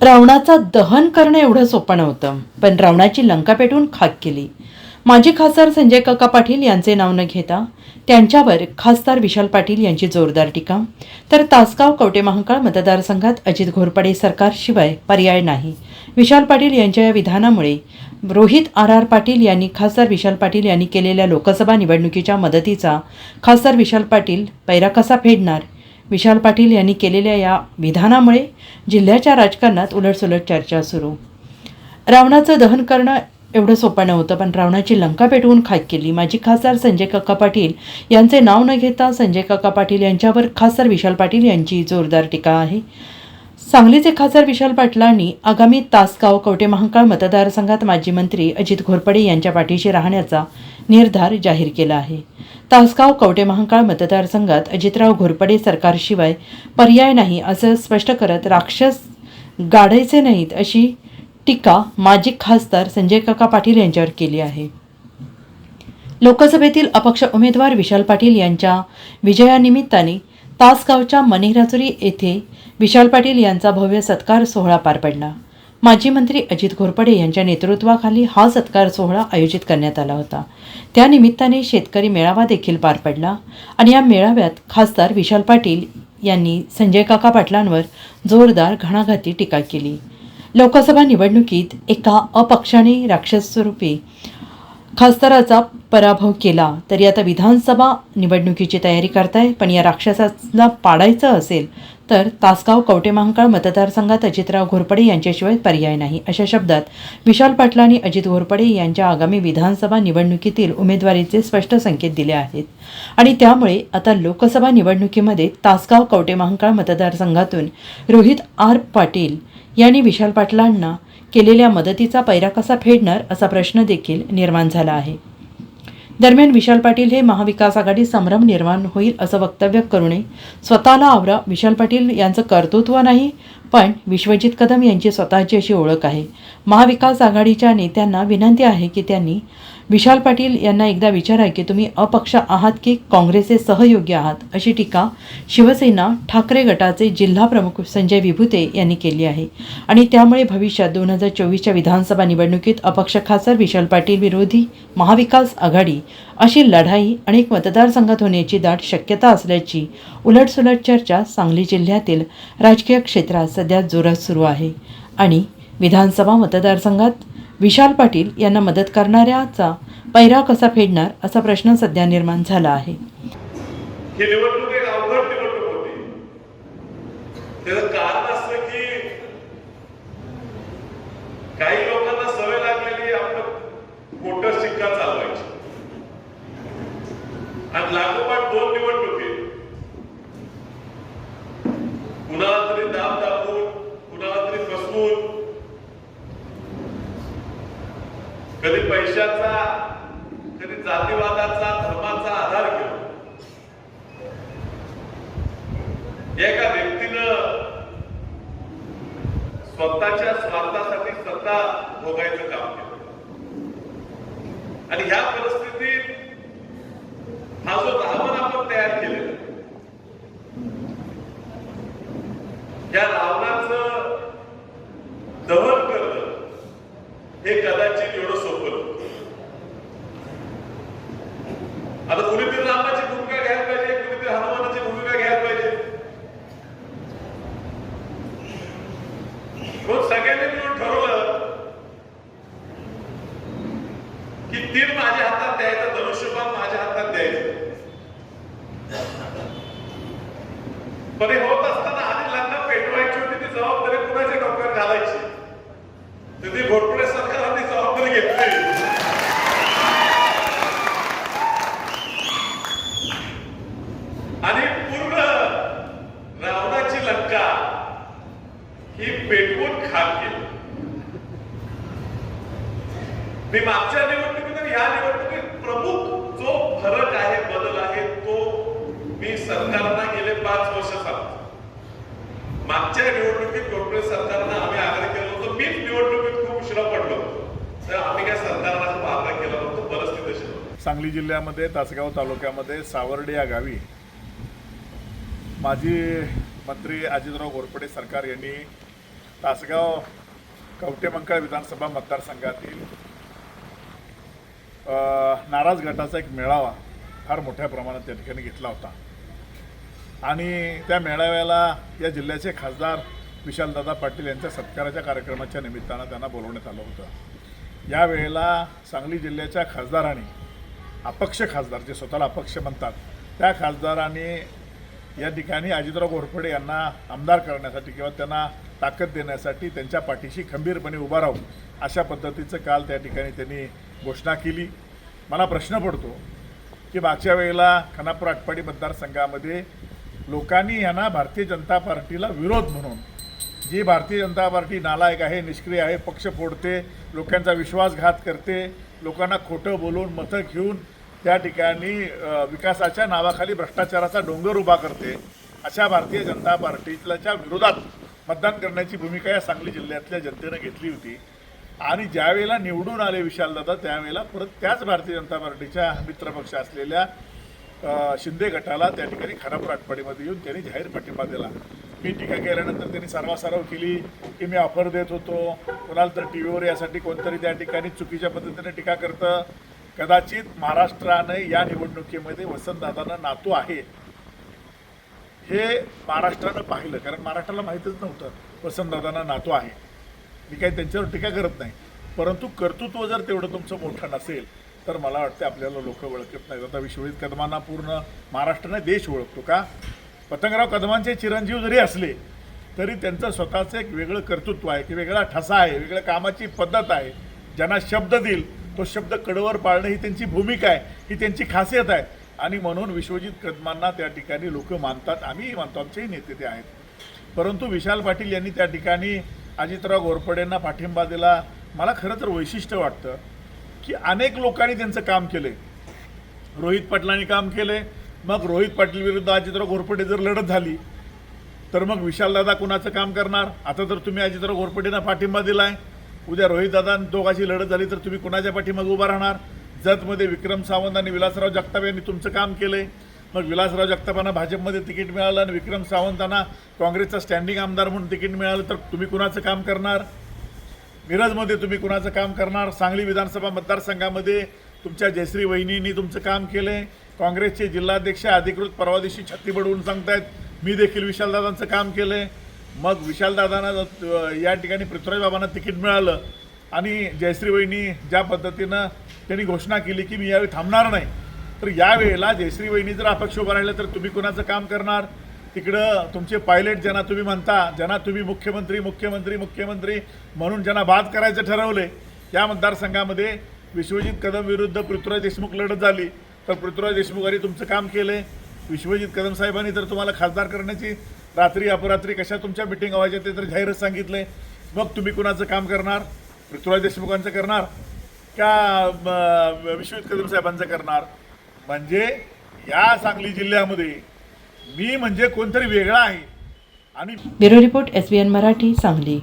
रावणाचा दहन करणं एवढं सोपं नव्हतं पण रावणाची लंका पेटवून खाक केली. माजी खासदार संजय काका पाटील यांचे नाव न घेता त्यांच्यावर खासदार विशाल पाटील यांची जोरदार टीका तर तासगाव कवटे महांकाळ मतदारसंघात अजित घोरपडे सरकारशिवाय पर्याय नाही. विशाल पाटील यांच्या या विधानामुळे रोहित आर आर पाटील यांनी खासदार विशाल पाटील यांनी केलेल्या लोकसभा निवडणुकीच्या मदतीचा खासदार विशाल पाटील पैरा कसा फेडणार विशाल पाटील यांनी केलेल्या या विधानामुळे जिल्ह्याच्या राजकारणात उलटसुलट चर्चा सुरू. रावणाचं दहन करणं एवढं सोपं नव्हतं पण रावणाची लंका पेटवून खाक केली. माजी खासदार संजय काका पाटील यांचे नाव न घेता संजय काका पाटील यांच्यावर खासदार विशाल पाटील यांची जोरदार टीका आहे. सांगलीचे खासदार विशाल पाटलांनी आगामी तासगाव कवटे महांकाळ मतदारसंघात माजी मंत्री अजित घोरपडे यांच्या पाठीशी राहण्याचा निर्धार जाहीर केला आहे. तासगाव कवटे महांकाळ मतदारसंघात अजितराव घोरपडे सरकारशिवाय पर्याय नाही असं स्पष्ट करत राक्षस गाडायचे नाहीत अशी टीका माजी खासदार संजय काका पाटील यांच्यावर केली आहे. लोकसभेतील अपक्ष उमेदवार विशाल पाटील यांच्या विजयानिमित्ताने तासगावच्या मणिराजुरी येथे विशाल पाटील यांचा भव्य सत्कार सोहळा पार पडला. माजी मंत्री अजित घोरपडे यांच्या नेतृत्वाखाली हा सत्कार सोहळा आयोजित करण्यात आला होता. त्यानिमित्ताने शेतकरी मेळावा देखील पार पडला आणि या मेळाव्यात खासदार विशाल पाटील यांनी संजय काका पाटलांवर जोरदार घणाघाती टीका केली. लोकसभा निवडणुकीत एका अपक्षाने राक्षस स्वरूपी खासदाराचा पराभव केला तरी आता विधानसभा निवडणुकीची तयारी करताय पण या राक्षसाला पाडायचं असेल तर तासगाव कवटे महांकाळ मतदारसंघात अजितराव घोरपडे यांच्याशिवाय पर्याय नाही अशा शब्दात विशाल पाटलांनी अजित घोरपडे यांच्या आगामी विधानसभा निवडणुकीतील उमेदवारीचे स्पष्ट संकेत दिले आहेत. आणि त्यामुळे आता लोकसभा निवडणुकीमध्ये तासगाव कवटे महांकाळ मतदारसंघातून रोहित आर. पाटील यांनी विशाल पाटलांना केलेल्या मदतीचा पैरा कसा फेडणार असा प्रश्न देखील निर्माण झाला आहे. दरम्यान विशाल पाटील हे महाविकास आघाडी संभ्रम निर्माण होईल असं वक्तव्य करू नये स्वतःला आवरा. विशाल पाटील यांचं कर्तृत्व नाही पण विश्वजित कदम यांची स्वतःची अशी ओळख आहे. महाविकास आघाडीच्या नेत्यांना विनंती आहे की त्यांनी विशाल पाटील यांना एकदा विचारा की तुम्ही अपक्ष आहात की काँग्रेसचे सहयोगी आहात अशी टीका शिवसेना ठाकरे गटाचे जिल्हा प्रमुख संजय विभूते यांनी केली आहे. आणि त्यामुळे भविष्यात दोन हजार चोवीसच्या विधानसभा निवडणुकीत अपक्ष खासदार विशाल पाटील विरोधी महाविकास आघाडी अशी लढाई अनेक मतदारसंघात होण्याची दाट शक्यता असल्याची उलटसुलट चर्चा सांगली जिल्ह्यातील राजकीय क्षेत्रात सध्या जोरात सुरू आहे. आणि विधानसभा मतदारसंघात विशाल पाटील यांना मदत करणाऱ्याचा पैरा कसा फेडणार असा प्रश्न सध्या निर्माण झाला आहे. काही लोकांना सवय लागलेली आपलं मोठं शिक्का चालवायची. आणि लागोपाठ दोन निवडणुकी कुणाला तरी दाब दाबून कुणाला तरी फसवून कधी पैशाचा कधी जातीवादाचा धर्माचा आधार घेऊन. एका व्यक्तीनं स्वतःच्या स्वार्थासाठी सत्ता भोगायचं काम केलं. आणि ह्या परिस्थितीत हा जो रावण आपण तयार केलेला या रावणाचं दहन करणं हे कदाचित एवढं सोपं नव्हतं. आता कुणीतरी रामाची भूमिका घ्यायला पाहिजे कुणीतरी हनुमानाची भूमिका घ्यायला पाहिजे मग सगळ्यांनी मिळून ठरवलं की तीर माझ्या हातात द्यायचं धनुष्यबाण माझ्या हातात द्यायचं. पण हे होत असताना आधी लग्न पेटवायची होती ती जबाबदारी कुणाच्या डोक्यावर घालायची? तर ती घोटपुडे सरकारने जबाबदारी घेतली. आणि पूर्ण रावणाची लंका ही पेटवून खाक केली. मी मागच्या निवडणूक या निवडणुकीत प्रमुख जो फरक आहे बदल आहे तो मी सरकारला गेले पाच वर्ष सांगतो. मागच्या निवडणुकीत काँग्रेस सरकारनं आम्ही आग्रह केला होतो मीच निवडणुकीत खूप उशिरा पडलो. तर आम्ही काय सरकारला खूप आग्रह केला होतो परिस्थिती तशी सांगली जिल्ह्यामध्ये तासगाव तालुक्यामध्ये सावर्डे या गावी माजी मंत्री अजितराव घोरपडे सरकार यांनी तासगाव कवटेमंकाळ विधानसभा मतदारसंघातील नाराज गटाचा एक मेळावा फार मोठ्या प्रमाणात त्या ठिकाणी घेतला होता. आणि त्या मेळाव्याला या जिल्ह्याचे खासदार विशालदादा पाटील यांच्या सत्काराच्या कार्यक्रमाच्या निमित्तानं त्यांना बोलवण्यात आलं होतं. यावेळेला सांगली जिल्ह्याच्या खासदारांनी अपक्ष खासदार जे स्वतःला अपक्ष म्हणतात त्या खासदारांनी या ठिकाणी अजितराव घोरपडे यांना आमदार करण्यासाठी किंवा त्यांना ताकद देण्यासाठी त्यांच्या पाठीशी खंबीरपणे उभा राहू अशा पद्धतीचं काल त्या ठिकाणी त्यांनी घोषणा केली. मला प्रश्न पडतो की मागच्या वेळेला खानापूर आटपाडी मतदारसंघामध्ये लोकांनी यांना भारतीय जनता पार्टीला विरोध म्हणून जी भारतीय जनता पार्टी नालायक आहे निष्क्रिय आहे पक्ष फोडते लोकांचा विश्वासघात करते लोकांना खोटं बोलून मतं घेऊन त्या ठिकाणी विकासाच्या नावाखाली भ्रष्टाचाराचा डोंगर उभा करते अशा भारतीय जनता पार्टीच्या विरोधात मतदान करण्याची भूमिका या सांगली जिल्ह्यातल्या जनतेनं घेतली होती. आणि ज्यावेळेला निवडून आले विशालदादा त्यावेळेला परत त्याच भारतीय जनता पार्टीच्या मित्रपक्ष असलेल्या शिंदे गटाला त्या ठिकाणी खानापूर आटपाडीमध्ये येऊन त्यांनी जाहीर पाठिंबा दिला. मी टीका केल्यानंतर त्यांनी सर्वासर्व केली की मी ऑफर देत होतो. कोणाला तर टी व्हीवर यासाठी कोणतरी त्या ठिकाणी चुकीच्या पद्धतीने टीका करतं. कदाचित महाराष्ट्राने या निवडणुकीमध्ये वसंतदादांना नातू आहे. हे महाराष्ट्रानं पाहिलं कारण महाराष्ट्राला माहीतच नव्हतं वसंतदादांना नातू आहे. मी काही त्यांच्यावर टीका करत नाही. परंतु कर्तृत्व जर तेवढं तुमचं मोठं नसेल तर मला वाटतं आपल्याला लोक ओळखत नाहीत. आता विश्वजित कदमांना पूर्ण महाराष्ट्राने देश ओळखतो का? पतंगराव कदमांचे चिरंजीव जरी असले तरी त्यांचं स्वतःचं एक वेगळं कर्तृत्व आहे की वेगळा ठसा आहे वेगळ्या कामाची पद्धत आहे. ज्यांना शब्द देईल तो शब्द कडवर पाळणं ही त्यांची भूमिका आहे ही त्यांची खासियत आहे. आणि म्हणून विश्वजित कदमांना त्या ठिकाणी लोक मानतात. आम्हीही मानतो आमचेही नेते ते आहेत. परंतु विशाल पाटील यांनी त्या ठिकाणी अजितराव घोरपडेंना पाठिंबा दिला. मला खरं तर वैशिष्ट्य वाटतं की अनेक लोकांनी त्यांचं काम केले. रोहित पाटलांनी काम केले. मग रोहित पाटील विरुद्ध अजितराव घोरपडे जर लढत झाली तर मग विशालदादा कुणाचं काम करणार? आता तर तुम्ही अजितराव घोरपडेंना पाठिंबा दिलाय. उद्या रोहितदादा दोघांची लढत झाली तर तुम्ही कुणाच्या पाठीमागे उभा राहणार? जतमध्ये विक्रम सावंत आणि विलासराव जगताप यांनी तुमचं काम केलंय मग विलासराव जगतापांना भाजपमध्ये तिकीट मिळालं आणि विक्रम सावंतांना काँग्रेसचा स्टँडिंग आमदार म्हणून तिकीट मिळालं तर तुम्ही कुणाचं काम करणार? मिरजमध्ये तुम्ही कुणाचं काम करणार? सांगली विधानसभा मतदारसंघामध्ये तुमच्या जयश्री वहिनींनी तुमचं काम केलं आहे काँग्रेसचे जिल्हाध्यक्ष अधिकृत परवा दिवशी छत्ती बडवून सांगतायत मी देखील विशालदादांचं काम केलंय. मग विशालदादांना या ठिकाणी पृथ्वीराज बाबांना तिकीट मिळालं. आणि जयश्री वहिनी ज्या पद्धतीनं त्यांनी घोषणा केली की मी यावेळी थांबणार नाही. तर यावेळेला जयश्री वहिनी जर अपक्ष उभं राहिलं तर तुम्ही कुणाचं काम करणार? तिकडं तुमचे पायलट ज्यांना तुम्ही म्हणता ज्यांना तुम्ही मुख्यमंत्री मुख्यमंत्री मुख्यमंत्री म्हणून ज्यांना बाद करायचं ठरवले या मतदारसंघामध्ये विश्वजित कदम विरुद्ध पृथ्वीराज देशमुख लढत झाली. तर पृथ्वीराज देशमुखांनी तुमचं काम केलंय. विश्वजित कदम साहेबांनी तर तुम्हाला खासदार करण्याची रात्री अपरात्री कशा तुमच्या मिटिंग व्हायच्या ते तर जाहीरच सांगितले मग तुम्ही कुणाचं काम करणार? पृथ्वीराज देशमुखांचं करणार? का विश्वजित कदम साहेबांचं करणार? म्हणजे या सांगली जिल्ह्यामध्ये मी म्हणजे कोणतरी वेगळा आहे. आणि bureau report S B N Marathi Sangli.